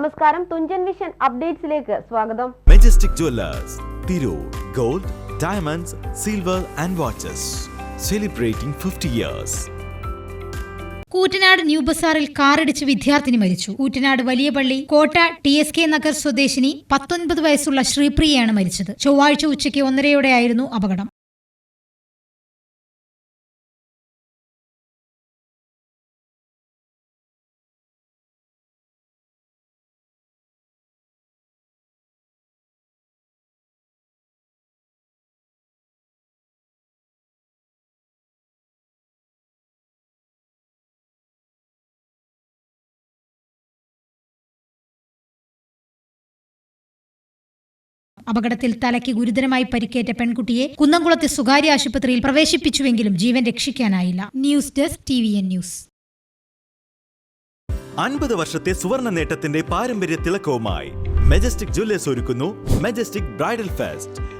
നമസ്കാരം തുഞ്ചൻ വിഷൻ അപ്ഡേറ്റ്സിലേക്ക് സ്വാഗതം. Majestic jewellers Tirur gold diamonds silver and watches celebrating fifty years Koottanad new ബസാറിൽ കാറിടിച്ച് വിദ്യാർത്ഥിനി മരിച്ചു. കൂറ്റനാട് വലിയ പള്ളി കോട്ട ടി എസ് കെ നഗർ സ്വദേശിനി പത്തൊൻപത് വയസ്സുള്ള ശ്രീപ്രിയയാണ് മരിച്ചത്. ചൊവ്വാഴ്ച ഉച്ചയ്ക്ക് ഒന്നരയോടെയായിരുന്നു അപകടം. അപകടത്തിൽ തലയ്ക്ക് ഗുരുതരമായി പരിക്കേറ്റ പെൺകുട്ടിയെ കുന്നംകുളത്തെ സ്വകാര്യ ആശുപത്രിയിൽ പ്രവേശിപ്പിച്ചുവെങ്കിലും ജീവൻ രക്ഷിക്കാനായില്ല. News desk T news. അൻപത് വർഷത്തെ സുവർണ നേട്ടത്തിന്റെ പാരമ്പര്യ തിളക്കവുമായി മെജസ്റ്റിക് ജ്വല്ലേഴ്സ് ഒരുക്കുന്നു majestic bridal fest.